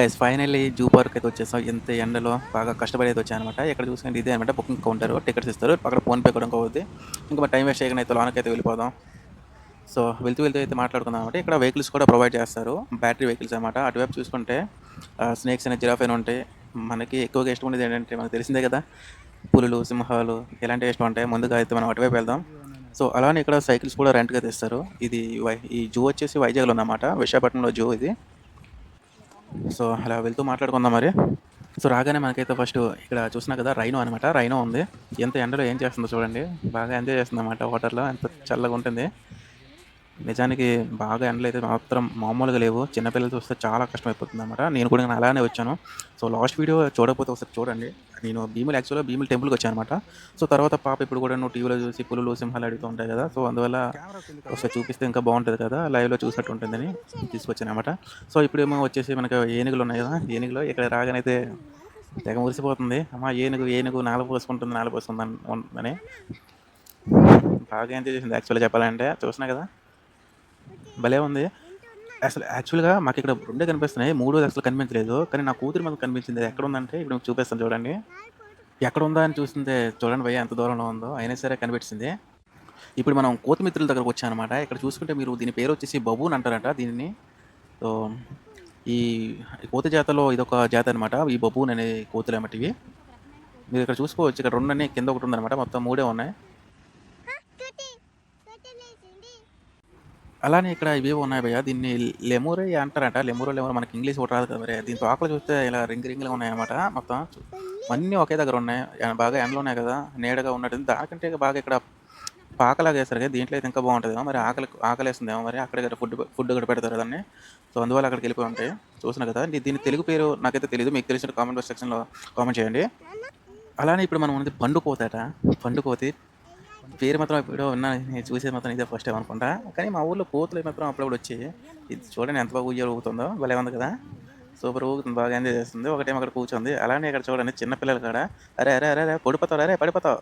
Guys finally zoo park అయితే వచ్చేసాం. ఎంత ఎండలో బాగా కష్టపడి అయితే వచ్చాయన్నమాట ఇక్కడ చూసుకుంటే ఇదే అనమాట. బుకింగ్ కౌంటర్ టికెట్స్ ఇస్తారు. అక్కడ ఫోన్పే కూడా ఇంకోది ఇంకా మరి టైం వేస్ట్ చేయకుండా అయితే లోనకి అయితే వెళ్ళిపోదాం. సో వెళ్తూ వెళ్తూ అయితే మాట్లాడుకుందాం అనమాట. ఇక్కడ వెహికల్స్ కూడా ప్రొవైడ్ చేస్తారు. బ్యాటరీ వెహికల్స్ అనమాట. అటువైపు చూసుకుంటే స్నేక్స్ అనే జిరాఫ్ అయినా ఉంటాయి. మనకి ఎక్కువగా ఇష్టం ఉండేది ఏంటంటే మనకు తెలిసిందే కదా పులులు సింహాలు ఇలాంటివి ఇష్టం ఉంటాయి. ముందుగా అయితే మనం అటువైపు వెళ్దాం. సో అలానే ఇక్కడ సైకిల్స్ కూడా రెంట్గా తెస్తారు. ఇది వై- ఈ జూ వచ్చేసి వైజాగ్లో ఉందన్నమాట. విశాఖపట్నంలో జూ ఇది. సో అలా వెళ్తూ మాట్లాడుకుందాం మరి. సో రాగానే మనకైతే ఫస్ట్ ఇక్కడ చూసినా కదా రైనో అనమాట రైనో ఉంది. ఎంత ఎండలో ఏం చేస్తుందో చూడండి. బాగా ఎంజాయ్ చేస్తుంది అనమాట వాటర్లో ఎంత చల్లగా ఉంటుంది. నిజానికి బాగా ఎండలు అయితే మాత్రం మామూలుగా లేవు. చిన్నపిల్లలతో వస్తే చాలా కష్టం అయిపోతుంది అనమాట నేను కూడా అలానే వచ్చాను. సో లాస్ట్ వీడియో చూడకపోతే ఒకసారి చూడండి. నేను భీములు యాక్చువల్గా భీములు టెంపుల్కి వచ్చాను అనమాట సో తర్వాత పాప ఇప్పుడు కూడా నువ్వు టీవీలో చూసి పులులు సింహాలు అడుగుతూ ఉంటాయి కదా. సో అందువల్ల ఒకసారి చూపిస్తే ఇంకా బాగుంటుంది కదా. లైవ్లో చూసినట్టు ఉంటుందని తీసుకొచ్చాను అనమాట సో ఇప్పుడేమో వచ్చేసి మనకి ఏనుగులు ఉన్నాయి కదా. ఏనుగులో ఇక్కడ రాగానైతే తెగ మురిసిపోతుంది. అమ్మ ఏనుగు ఏనుగు నాలుగు పోసుకుంటుంది నాలుగు పోసుకుందని అని బాగా ఎంజాయ్ చేసింది యాక్చువల్గా చెప్పాలంటే. చూసినా కదా? భలే ఉంది. అసలు యాక్చువల్గా మాకు ఇక్కడ రెండే కనిపిస్తున్నాయి. మూడోది అసలు కనిపించలేదు. కానీ నా కూతురు మనకు కనిపించింది. ఎక్కడ ఉందంటే ఇప్పుడు చూపిస్తాను చూడండి. ఎక్కడ ఉందా అని చూస్తుంటే చూడండి భయ్య ఎంత దూరంలో ఉందో. అయినా సరే కనిపించింది. ఇప్పుడు మనం కోతిమిత్రుల దగ్గరకు వచ్చామన్నమాట ఇక్కడ చూసుకుంటే మీరు దీని పేరు వచ్చేసి బబూన్ అంటారట దీనిని. సో ఈ కోతి జాతలో ఇదొక జాత అనమాట ఈ బబూన్ అనే కోతులు అన్నమాట ఇవి. మీరు ఇక్కడ చూసుకోవచ్చు. ఇక్కడ రెండు అన్ని కింద ఒకటి ఉందన్నమాట. మొత్తం మూడే ఉన్నాయి. అలానే ఇక్కడ ఇవేవో ఉన్నాయి భయ్య. దీన్ని లెమూరే అంటారట. లెమూరో లెమూరో మనకి ఇంగ్లీష్ ఒకటి రాదు కదా మరి దీని ఆకులు చూస్తే ఇలా రింగ్ రింగ్లు ఉన్నాయన్నమాట మొత్తం. అన్నీ ఒకే దగ్గర ఉన్నాయి. బాగా ఎండలు ఉన్నాయి కదా. నీడగా ఉన్నట్టు. దానికంటే బాగా ఇక్కడ పాకలాగా వేస్తారు కదా. దీంట్లో అయితే ఇంకా బాగుంటుందేమో. మరి ఆకలి ఆకలి వేస్తుందేమో మరి అక్కడ ఫుడ్ ఫుడ్ కూడా పెడతారు దాన్ని సో అందువల్ల అక్కడికి వెళ్ళిపోయి ఉంటాయి. చూసిన కదా. దీని తెలుగు పేరు నాకైతే తెలియదు మీకు తెలిసిన కామెంట్ సెక్షన్లో కామెంట్ చేయండి. అలానే ఇప్పుడు మనం ఉన్నది పండుకోతట. పేరు మాత్రం ఇప్పుడు విన్నా నేను చూసేది మాత్రం ఇదే ఫస్ట్ టైం అనుకుంటా. కానీ మా ఊర్లో కోతులు మాత్రం అప్పుడప్పుడు వచ్చి ఇది చూడండి ఎంత బాగా ఉయ్యాలు ఊగుతుందో భలే ఉంది కదా. సూపర్ ఊగుతుంది బాగా ఎంజాయ్ చేస్తుంది. ఒకటేమో అక్కడ కూర్చుంది. అలానే ఇక్కడ చూడండి చిన్న పిల్లలు కాడ అరే అరే అరే అరే పడిపోతావు అరే పడిపోతావు.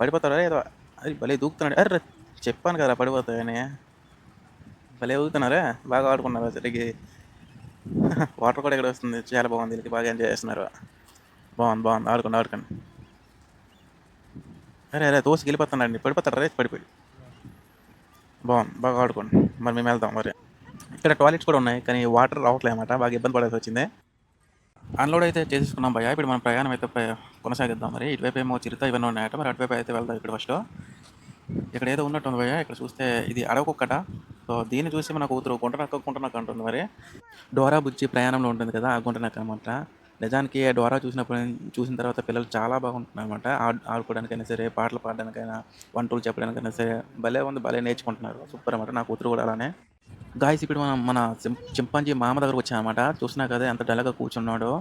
పడిపోతావు అరే ఏదో అది భలే దూకుతున్నాడు. అరే చెప్పాను కదా పడిపోతాయని భలే ఊగుతున్నారా బాగా ఆడుకున్నారు అసలుకి. వాటర్ కూడా ఇక్కడ వస్తుంది చాలా బాగుంది వీళ్ళకి బాగా ఎంజాయ్ చేస్తున్నారు. బాగుంది బాగుంది ఆడుకోండి ఆడుకోండి. అరే అరే దోశ గెలిపోతున్నాడండి పడిపోతాడు రే పడిపోయి. బాగుంది బాగా ఆడుకోండి. మరి మేము వెళ్దాం మరి. ఇక్కడ టాయిలెట్స్ కూడా ఉన్నాయి కానీ వాటర్ రావట్లేదు అన్నమాట బాగా ఇబ్బంది పడాల్సి వచ్చింది. అన్లోడ్ అయితే చేసేసుకున్నాం భయ్యా. ఇప్పుడు మనం ప్రయాణం అయితే కొనసాగిద్దాం మరి. ఇటువైపు ఏమో చిరుత ఇవన్నీ ఉన్నాయట. మరి అటువైపు అయితే వెళ్దాం ఇక్కడ ఫస్ట్ ఇక్కడ ఏదో ఉన్నట్టుంది భయ్యా. ఇక్కడ చూస్తే ఇది అడవకొక్కట సో దీన్ని చూసి మన కూతురు గుంట నక్క గుంట నక్క అంటుంది మరి. డోరా బుజ్జి ప్రయాణంలో ఉంటుంది కదా ఆ గుంట నక్క అనమాట నిజానికి ఆ డోరా చూసినప్పుడు చూసిన తర్వాత పిల్లలు చాలా బాగుంటున్నారు అనమాట ఆడుకోవడానికైనా సరే పాటలు పాడడానికైనా వంటలు చెప్పడానికైనా సరే భలే ఉంది భలే నేర్చుకుంటున్నారు. సూపర్ అనమాట నా కూతురు కూడా అలానే. గాయస్ ఇప్పుడు మనం మన చింపాంజీ మామ దగ్గరకు వచ్చామన్నమాట చూసినా కదా ఎంత డల్గా కూర్చున్నాడో.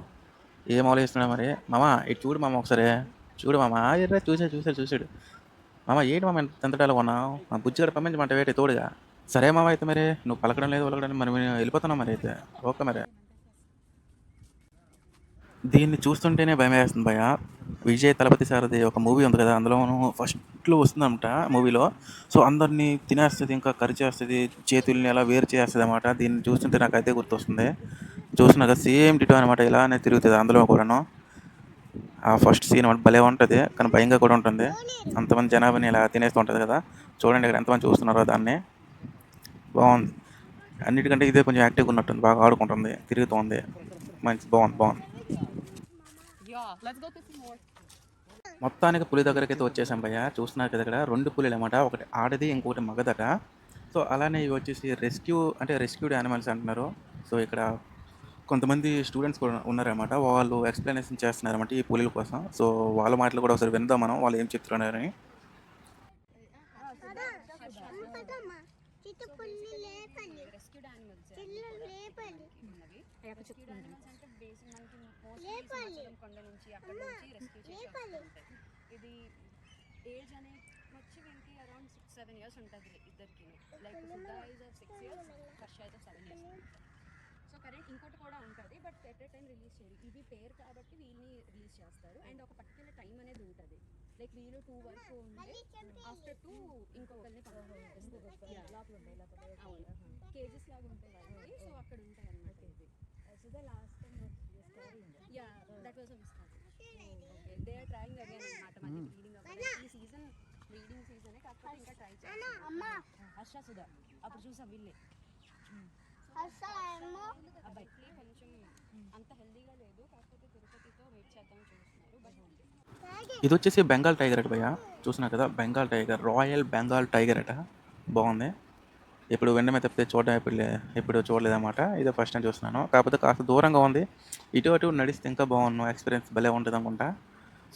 ఏం ఆలోచిస్తున్నాడు మరి? మామ ఇటు చూడు మామ ఒకసారి. చూడు మామ. ఎర్రే చూసాడు చూసాడు చూసాడు. మామ ఏంటి మామ ఎంత డల్గా ఉన్నావు? మా బుజ్జి కూడా పంపించమంట వేటి తోడుగా. సరే మామ అయితే మరి నువ్వు పలకడం లేదు పలకడం మరి మేము వెళ్ళిపోతున్నాం మరి అయితే. ఓకే మరి. దీన్ని చూస్తుంటేనే భయం వేస్తుంది భయ విజయ్ తలపతి సారది ఒక మూవీ ఉంది కదా అందులోనూ ఫస్ట్లో వస్తుందంట మూవీలో. సో అందరినీ తినేస్తుంది ఇంకా కరిచేస్తుంది చేతుల్ని అలా వేరు చేస్తుంది అనమాట దీన్ని చూస్తుంటే నాకు అయితే గుర్తొస్తుంది చూసినాక సేమ్ డిటో అనమాట ఇలానే తిరుగుతుంది అందులో కూడాను. ఆ ఫస్ట్ సీన్ భలే ఉంటుంది కానీ భయంగా కూడా ఉంటుంది. అంతమంది జనాభాని ఇలా తినేస్తూ ఉంటుంది కదా. చూడండి ఇక్కడ ఎంతమంది చూస్తున్నారో దాన్ని. బాగుంది. అన్నిటికంటే ఇదే కొంచెం యాక్టివ్గా ఉన్నట్టుంది బాగా ఆడుకుంటుంది తిరుగుతుంది మంచి బాగుంది బాగుంది. మొత్తానికి పులి దగ్గరికి అయితే వచ్చేసాం భయ్య. చూస్తున్నారు కదా ఇక్కడ రెండు పులిలు అనమాట ఒకటి ఆడది ఇంకొకటి మగదట. సో అలానే ఇవి వచ్చేసి రెస్క్యూ అంటే రెస్క్యూడ్ యానిమల్స్ అంటున్నారు. సో ఇక్కడ కొంతమంది స్టూడెంట్స్ కూడా ఉన్నారన్నమాట. వాళ్ళు ఎక్స్ప్లెనేషన్ చేస్తున్నారన్నమాట ఈ పులిల కోసం. సో వాళ్ళ మాటలు కూడా ఒకసారి విందాం మనం. వాళ్ళు ఏం చెప్తున్నారని. చిట్టుపుల్లి లేపండి. Rescued animals. చిల్లు లేపండి ఉన్నవి. Rescued animals అంటే basic శ్రీశైలం కొండ నుంచి అక్కడ నుంచి రెస్క్యూ చేసి. ఇది ఏజ్ అనేది వచ్చి వీళ్ళకి అరౌండ్ సిక్స్ సెవెన్ ఇయర్స్ ఉంటుంది ఇద్దరికి like Sudha is six years Harsha అయితే సెవెన్ ఇయర్స్ సో కరెంట్ ఇంకోటి కూడా ఉంటుంది but at a time release చేయరు ఇది పేరు కాబట్టి వీళ్ళని రిలీజ్ చేస్తారు. అండ్ ఒక పర్టికులర్ టైం అనేది ఉంటుంది. లైక్ వీళ్ళు టూ వరకు ఉంటే ఆఫ్టర్ టూ ఇంకొకరిని కేజెస్ లాగా ఉంటాయి కాబట్టి సో అక్కడ ఉంటాయి అన్నమాట ఇది. Yeah, that was a mistake. Okay, they are trying again అన్నమాట మళ్ళీ బ్రీడింగ్ ఈ సీజన్ బ్రీడింగ్ సీజనే కాకపోతే ఇంకా ట్రై అమ్మా. హర్ష సుధా. అప్పుడు చూసా వీళ్ళే. అబ్బాయి. కొంచెం అంత హెల్దీగా లేదు కాకపోతే తిరుపతితో వెయిట్ చేద్దాం చూస్తున్నారు బట్ ఇది వచ్చేసి బెంగాల్ టైగర్ అట భయ్య. చూసినా కదా Bengal tiger royal Bengal tiger అట. బాగుంది. ఇప్పుడు వెండమే తప్పితే చూడడం ఇప్పుడు ఇప్పుడు చూడలేదన్నమాట. ఇదే ఫస్ట్ టైం చూస్తున్నాను. కాకపోతే కాస్త దూరంగా ఉంది. ఇటు అటు నడిస్తే ఇంకా బాగున్నాను ఎక్స్పీరియన్స్ భలే ఉంటుంది అనుకుంటా.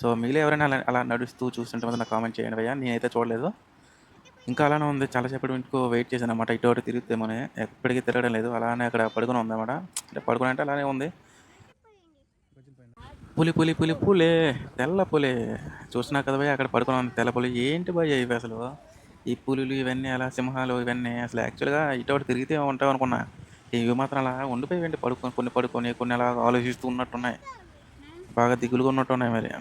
సో మిగిలిన ఎవరైనా అలా అలా నడుస్తూ చూస్తుంటే నాకు కామెంట్ చేయండి భయ్యా. నేనైతే చూడలేదు. ఇంకా అలానే ఉంది. చాలాసేపటి ఇంకో వెయిట్ చేశాను అనమాట ఇటు అటు తిరుగుతామని. ఎప్పటికీ తిరగడం లేదు. అలానే అక్కడ పడుకుని ఉందన్నమాట అంటే పడుకుని అంటే అలానే ఉంది. పులి పులి పులి పులే. తెల్ల పులి. చూసినా కదా భయ్య అక్కడ పడుకుని ఉంది. తెల్ల పులి. ఏంటి భయ్య ఇవి అసలు? ఈ పులులు ఇవన్నీ అలా సింహాలు ఇవన్నీ అసలు యాక్చువల్గా ఇటువంటి తిరిగితే ఉంటావు అనుకున్నా. ఇవి మాత్రం అలా ఉండిపోయి పడుకొని కొన్ని పడుకొని కొన్ని అలా ఆలోచిస్తూ ఉన్నట్టున్నాయి. బాగా దిగులుగా ఉన్నట్టున్నాయి మరి.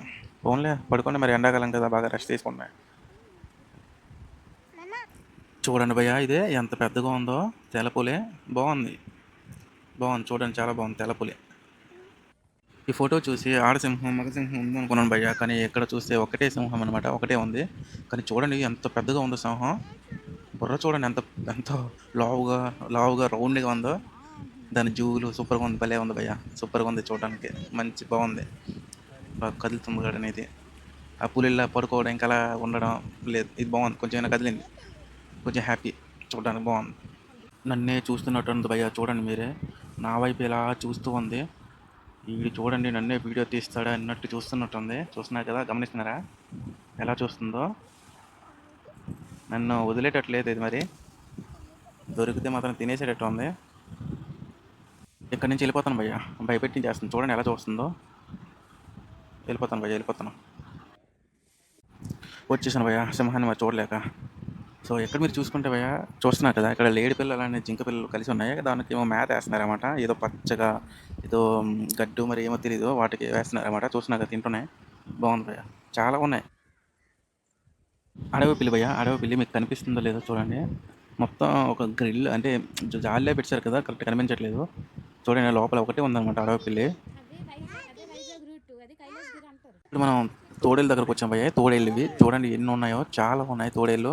ఓన్లే పడుకోండి మరి ఎండాకాలం కదా బాగా రెస్ట్ తీసుకున్నాయి చూడండి భయ్యా ఇదే ఎంత పెద్దగా ఉందో తెలపులే. బాగుంది. బాగుంది చూడండి చాలా బాగుంది తెలపులే. ఈ ఫోటో చూసి ఆడసింహం మగసింహం ఉంది అనుకున్నాను భయ్య. కానీ ఎక్కడ చూస్తే ఒకటే సింహం అనమాట ఒకటే ఉంది. కానీ చూడండి ఎంత పెద్దగా ఉందో సింహం. బుర్ర చూడండి ఎంత ఎంత లావుగా లావుగా రౌండ్గా ఉందో. దాని జూలు సూపర్గా ఉంది భలే ఉంది భయ్య. సూపర్గా ఉంది చూడడానికి. మంచి బాగుంది. బాగా కదులుతుంది కూడా అనేది. ఆ పులిలా పడుకోవడం ఇంకా అలా ఉండడం లేదు. ఇది బాగుంది కొంచెం అయినా కదిలింది. కొంచెం హ్యాపీ చూడడానికి బాగుంది. నన్నే చూస్తున్నట్టు ఉంది భయ్య చూడండి మీరే. నా వైపు ఇలా చూస్తూ ఉంది. వీడు చూడండి నన్నే వీడియో తీస్తాడా అన్నట్టు చూస్తున్నట్టుంది. చూస్తున్నారు కదా గమనిస్తున్నారా? ఎలా చూస్తుందో. నన్ను వదిలేటట్లేదు ఇది మరి. దొరికితే మాత్రం తినేసేటట్టు ఉంది. ఇక్కడి నుంచి వెళ్ళిపోతాను భయ్య. భయపెట్టి చేస్తాను. చూడండి ఎలా చూస్తుందో. వెళ్ళిపోతాను భయ్య వెళ్ళిపోతాను. వచ్చేసాను భయ్య సింహాన్ని మరి చూడలేక. సో ఎక్కడ మీరు చూసుకుంటే భయ చూస్తున్నారు కదా ఇక్కడ లేడి పిల్లలు అలానే జింక పిల్లలు కలిసి ఉన్నాయి. దానికి ఏమో మేత వేస్తున్నారన్నమాట. ఏదో పచ్చగా ఏదో గడ్డు మరి ఏమో తెలియదు వాటికి వేస్తున్నారన్నమాట. చూస్తున్నారు కదా తింటున్నాయి. బాగుంది భయ చాలా ఉన్నాయి. అడవి పిల్లి భయ అడవి పిల్లి మీకు కనిపిస్తుందో లేదో చూడండి. మొత్తం ఒక గ్రిల్ అంటే జాలిలో పెట్టారు కదా కరెక్ట్ కనిపించట్లేదు. చూడండి లోపల ఒకటే ఉందన్నమాట అడవి పిల్లి. ఇప్పుడు మనం తోడేళ్ళ దగ్గరకు వచ్చాం భయ్య. తోడేళ్ళు ఇవి చూడండి ఎన్ని ఉన్నాయో చాలా ఉన్నాయి తోడేళ్ళు.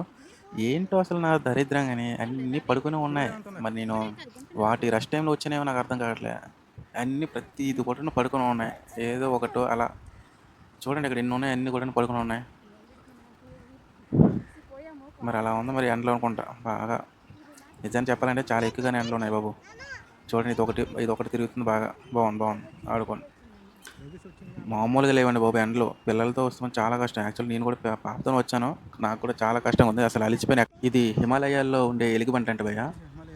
ఏంటో అసలు నా దరిద్రం కానీ అన్నీ పడుకునే ఉన్నాయి. మరి నేను వాటి రష్ టైంలో వచ్చినాయో నాకు అర్థం కావట్లే. అన్నీ ప్రతి ఇది కూడా పడుకుని ఉన్నాయి. ఏదో ఒకటో అలా. చూడండి ఇక్కడ ఎన్ని ఉన్నాయి అన్నీ కూడా పడుకుని ఉన్నాయి. మరి అలా ఉంది మరి ఎండలో అనుకుంటా. బాగా. నిజాన్ని చెప్పాలంటే చాలా ఎక్కువగానే ఎండలో ఉన్నాయి బాబు. చూడండి ఇది ఒకటి ఇది ఒకటి తిరుగుతుంది బాగా. బాగుంది బాగుంది. ఆడుకోండి. మామూలుగా లేవండి బాబు ఎండలో. పిల్లలతో వస్తాం చాలా కష్టం. యాక్చువల్లీ నేను కూడా పాపతో వచ్చాను. నాకు కూడా చాలా కష్టంగా ఉంది. అసలు అలిచిపోయిన ఇది హిమాలయాల్లో ఉండే ఎలుగుబంటి అంటే భయ్య.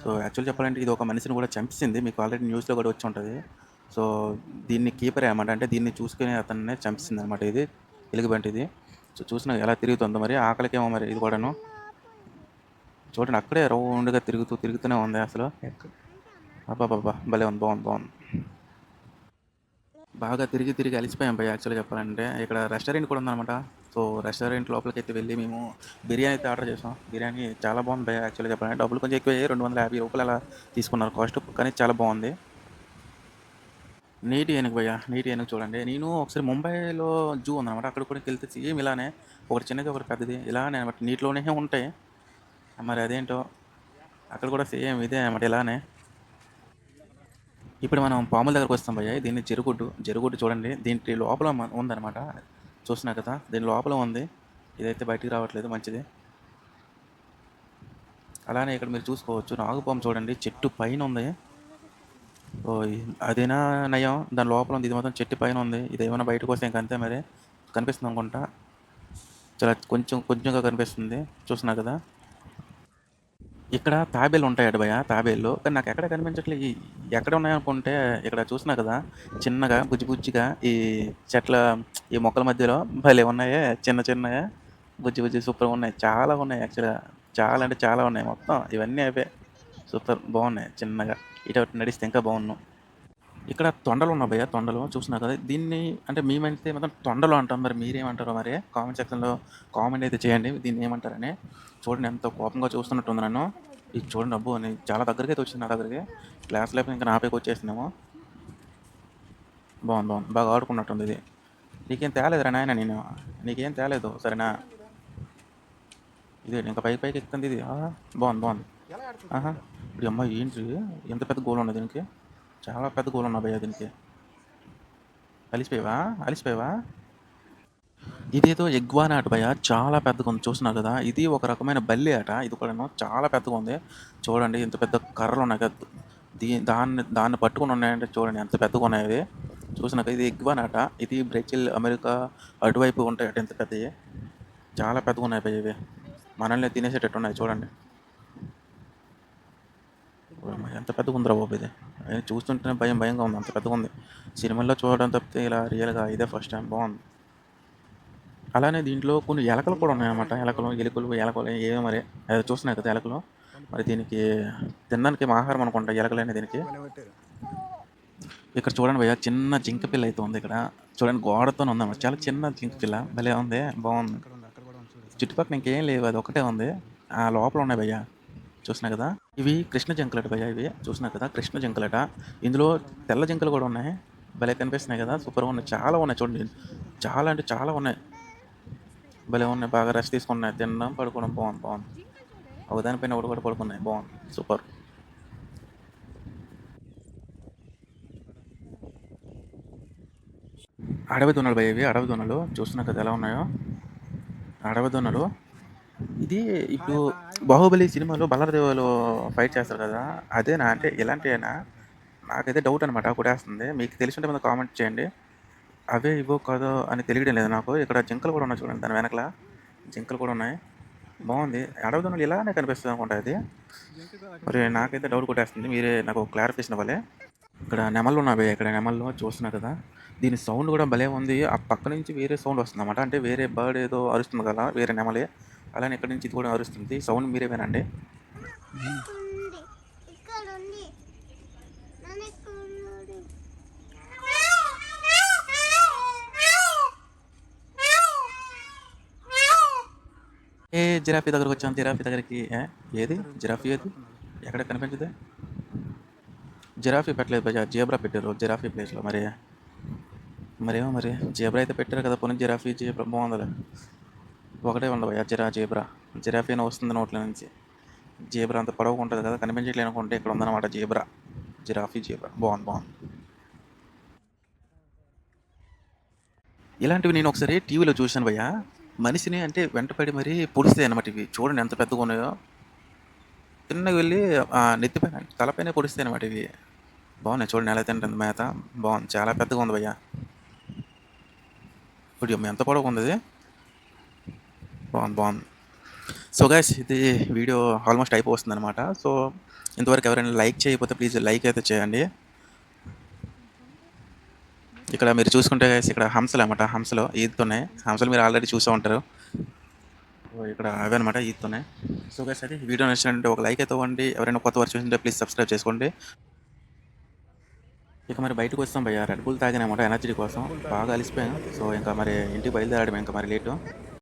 సో యాక్చువల్ చెప్పాలంటే ఇది ఒక మనిషిని కూడా చంపేసింది. మీకు ఆల్రెడీ న్యూస్లో కూడా వచ్చి ఉంటుంది. సో దీన్ని కీపరే అన్నమాట. అంటే దీన్ని చూసుకుని అతన్నే చంపేసింది అనమాట ఇది ఎలుగుబంటి ఇది. సో చూసిన ఎలా తిరుగుతుందో మరి. ఆకలికేమో మరి ఇది కూడాను. చూడండి అక్కడే రౌండ్గా తిరుగుతూ తిరుగుతూనే ఉంది అసలు. అబ్బాబ్బా భలే ఉంది బాగుంది బాగుంది. బాగా తిరిగి తిరిగి అలిసిపోయాం భయ్య యాక్చువల్గా చెప్పాలంటే. ఇక్కడ రెస్టారెంట్ కూడా ఉందన్నమాట. సో రెస్టారెంట్ లోపలికి అయితే వెళ్ళి మేము బిర్యానీ అయితే ఆర్డర్ చేసాం. బిర్యానీ చాలా బాగుంది భయ్య యాక్చువల్గా చెప్పాలంటే. డబ్బులు కొంచెం ఎక్కువ రెండు వందల యాభై రూపాయలు అలా తీసుకున్నారు కాస్ట్ కానీ చాలా బాగుంది. నీటి ఏనుగు భయ్య నీటి ఏనుగు చూడండి. నేను ఒకసారి ముంబైలో జూ ఉందన్నమాట. అక్కడ కూడా వెళ్తే సేమ్ ఇలానే. ఒకటి చిన్నది ఒకటి పెద్దది ఇలానే అనమాట నీటిలోనే ఉంటాయి. మరి అదేంటో అక్కడ కూడా సేమ్ ఇదే అనమాట ఇలానే. ఇప్పుడు మనం పాముల దగ్గరకు వస్తాం భయ్య దీన్ని జరుగుడ్డు జరుగుడ్డు చూడండి. దీంట్లో లోపల ఉందన్నమాట. చూస్తున్నా కదా దీని లోపల ఉంది. ఇదైతే బయటికి రావట్లేదు మంచిది. అలానే ఇక్కడ మీరు చూసుకోవచ్చు నాగుపాము చూడండి చెట్టు పైన ఉంది. ఓ అదేనా నయం? దాని లోపల ఉంది ఇది మాత్రం చెట్టు పైన ఉంది. ఇది ఏమైనా బయటకు వస్తే ఇంకంతే మరి. కనిపిస్తుంది అనుకుంటా. చాలా కొంచెం కొంచెంగా కనిపిస్తుంది. చూస్తున్నా కదా. ఇక్కడ తాబేలు ఉంటాయట భయ తాబేళ్ళు కానీ నాకు ఎక్కడ కనిపించట్లేదు ఎక్కడ ఉన్నాయనుకుంటే ఇక్కడ చూసినా కదా చిన్నగా బుజ్జి బుజ్జిగా ఈ చెట్ల ఈ మొక్కల మధ్యలో భలే ఉన్నాయే చిన్న చిన్నగా బుజ్జి బుజ్జి సూపర్ ఉన్నాయి. చాలా ఉన్నాయి యాక్చువల్గా. చాలా అంటే చాలా ఉన్నాయి మొత్తం. ఇవన్నీ అవే. సూపర్ బాగున్నాయి చిన్నగా. ఇటు నడిస్తే ఇంకా బాగున్నాం. ఇక్కడ తొండలు ఉన్నాయి భయ్య తొండలు చూసినా కదా. దీన్ని అంటే మేమైతే మొత్తం తొండలు అంటాం మరి మీరేమంటారో మరి? కామెంట్ సెక్షన్లో కామెంట్ అయితే చేయండి దీన్ని ఏమంటారని. చూడండి ఎంత కోపంగా చూస్తున్నట్టుంది నన్ను. ఇది చూడండి అబ్బో నేను చాలా దగ్గరికి అయితే వచ్చింది నా దగ్గరికి. క్లాస్ లైఫ్ ఇంకా నాపైకి వచ్చేసినాము బాగుంది బాగుంది. బాగా ఆడుకున్నట్టుంది ఇది. నీకేం తేలేదురా నాయన నేను నీకేం తేలేదు సరేనా? ఇది ఇంకా పైకి పైకి ఎక్కుతుంది ఇది. బాగుంది బాగుంది. ఆహా ఇప్పుడు అమ్మాయి ఏంటి ఎంత పెద్ద గోల్ ఉన్నది దీనికి? చాలా పెద్ద గోల్ ఉన్నా భయ్యా దీనికి. అలిసిపోయావా? అలిసిపోయావా? ఇదేదో ఎగ్వాన్ ఆట భయ చాలా పెద్దగా ఉంది. చూస్తున్నారు కదా ఇది ఒక రకమైన బల్లి ఆట. ఇది కూడా చాలా పెద్దగా ఉంది. చూడండి ఇంత పెద్ద కర్రలు ఉన్నాయి కదా. దీ దాన్ని దాన్ని పట్టుకుని ఉన్నాయంటే చూడండి ఎంత పెద్దగా ఉన్నాయి అవి. చూసినాక ఇది ఎగ్వాన్ ఆట ఇది బ్రెజిల్ అమెరికా అటువైపు ఉంటాయి అట ఎంత పెద్దవి. చాలా పెద్దగా ఉన్నాయి భయ్య ఇవి. మనల్ని తినేసేటట్టు ఉన్నాయి చూడండి. ఎంత పెద్దగా ఉందిరా బాబు ఇది. చూస్తుంటేనే భయం భయంగా ఉంది. అంత పెద్దగా ఉంది. సినిమాల్లో చూడడం తప్పితే ఇలా రియల్గా ఇదే ఫస్ట్ టైం బాగుంది. అలానే దీంట్లో కొన్ని ఎలకలు కూడా ఉన్నాయన్నమాట. ఎలకలు ఎలుకలు ఎలకలు ఏమో మరి అది చూస్తున్నాయి కదా ఎలకలు. మరి దీనికి తినడానికి ఏం ఆహారం అనుకుంటా ఎలకలైన దీనికి. ఇక్కడ చూడండి భయ్య చిన్న జింక పిల్ల అయితే ఉంది ఇక్కడ. చూడండి గోడతో ఉందన్నమాట చాలా చిన్న జింక పిల్ల. భలే ఉంది బాగుంది. చుట్టుపక్కల ఇంకేం లేవు అది ఒకటే ఉంది. ఆ లోపల ఉన్నాయి భయ్య. చూసినా కదా? ఇవి కృష్ణ జింకలట భయ ఇవి. చూసినా కదా? కృష్ణ జింకలట. ఇందులో తెల్ల జింకలు కూడా ఉన్నాయి. భలే కనిపిస్తున్నాయి కదా? సూపర్గా ఉన్నాయి. చాలా ఉన్నాయి చూడండి. చాలా అంటే చాలా ఉన్నాయి. భలే ఉన్నాయి. బాగా రెస్ట్ తీసుకున్నాయి. తినడం పడుకోవడం బాగుంది బాగుంది. ఒకదానిపైన ఒకటి కూడా పడుకున్నాయి. బాగుంది. సూపర్. అడవి దొనలు భయ ఇవి. అడవి దొన్నలు. చూస్తున్నా కదా ఎలా ఉన్నాయో. అడవి దొనలు ఇది ఇప్పుడు బాహుబలి సినిమాలో బల్లరదేవులు ఫైట్ చేస్తారు కదా అదేనా? అంటే ఇలాంటివేనా నాకైతే డౌట్ అనమాట కొట్టేస్తుంది. మీకు తెలిసింటే మీద కామెంట్ చేయండి. అవే ఇవో కాదో అని తెలియడం లేదు నాకు. ఇక్కడ జింకలు కూడా ఉన్నాయి చూడండి దాని వెనకల. జింకలు కూడా ఉన్నాయి. బాగుంది. అడవి దొన్నలు ఇలానే కనిపిస్తుంది అనుకుంటా ఇది? మరి నాకైతే డౌట్ కొట్టేస్తుంది. మీరే నాకు క్లారిఫికేషన్ ఇవ్వాలి. ఇక్కడ నెమళ్ళు ఉన్నాయి ఇక్కడ నెమళ్ళు చూస్తున్నారు కదా. దీని సౌండ్ కూడా భలే ఉంది. ఆ పక్క నుంచి వేరే సౌండ్ వస్తుంది అన్నమాట అంటే వేరే బర్డ్ ఏదో అరుస్తుంది కదా వేరే నెమలే. అలానే ఎక్కడి నుంచి ఇది కూడా అరుస్తుంది సౌండ్ మీరే వినండి. ఏ జిరాఫీ దగ్గరకు వచ్చాం? జిరాఫీ దగ్గరికి ఏది? జిరాఫీ ఏది? ఎక్కడ కనిపించదు? జిరాఫీ పెట్టలేదు బజా జీబ్రా పెట్టారు. జిరాఫీ ప్లేస్లో మరి. మరేమో మరి? జీబ్రా అయితే పెట్టారు కదా పోనీ జిరాఫీ జీబ్రా బాగుందిలే. ఒకటే ఉండవు భయ్యా జిరా జీబ్రా. జిరాఫీ వస్తుంది నోట్ల నుంచి. జీబ్రా అంత పొడవుగా ఉంటుంది కదా కనిపించట్లేదు అనుకుంటే ఇక్కడ ఉందన్నమాట జీబ్రా. Giraffe zebra. బాగుంది బాగుంది. ఇలాంటివి నేను ఒకసారి టీవీలో చూశాను భయ్యా. మనిషిని అంటే వెంటపడి మరీ పొడిస్తాయి అనమాట ఇవి. చూడండి ఎంత పెద్దగా ఉన్నాయో. చిన్నగా వెళ్ళి నెత్తిపైన తలపైన పొడిస్తాయి అనమాట ఇవి. బాగున్నాయి చూడండి ఎలా తింటుంది మేత. బాగుంది చాలా పెద్దగా ఉంది భయ్యా. ఇప్పుడు ఎంత పొడవుగా ఉంది బాగుంది బాగుంది. సో గైస్ ఇది వీడియో ఆల్మోస్ట్ అయిపోతుంది అనమాట సో ఇంతవరకు ఎవరైనా లైక్ చేయకపోతే ప్లీజ్ లైక్ అయితే చేయండి. ఇక్కడ మీరు చూసుకుంటే గైస్ ఇక్కడ హంసలు అనమాట హంసలు ఈదుతున్నాయి. హంసలు మీరు ఆల్రెడీ చూసే ఉంటారు. సో ఇక్కడ అవే అనమాట ఈదుతున్నాయి. సో గైస్ అది వీడియో నచ్చినట్టు ఒక లైక్ అయితే ఇవ్వండి. ఎవరైనా కొత్త వారు చూసింటే ప్లీజ్ సబ్స్క్రైబ్ చేసుకోండి. ఇక మరి బయటకు వస్తాం భయ్య. రెడ్ బుల్ తాగినామట ఎనర్జీ కోసం. బాగా అలిసిపోయాం. సో ఇంకా మరి ఇంటికి బయలుదేరాడు ఇంకా మరి లేటు.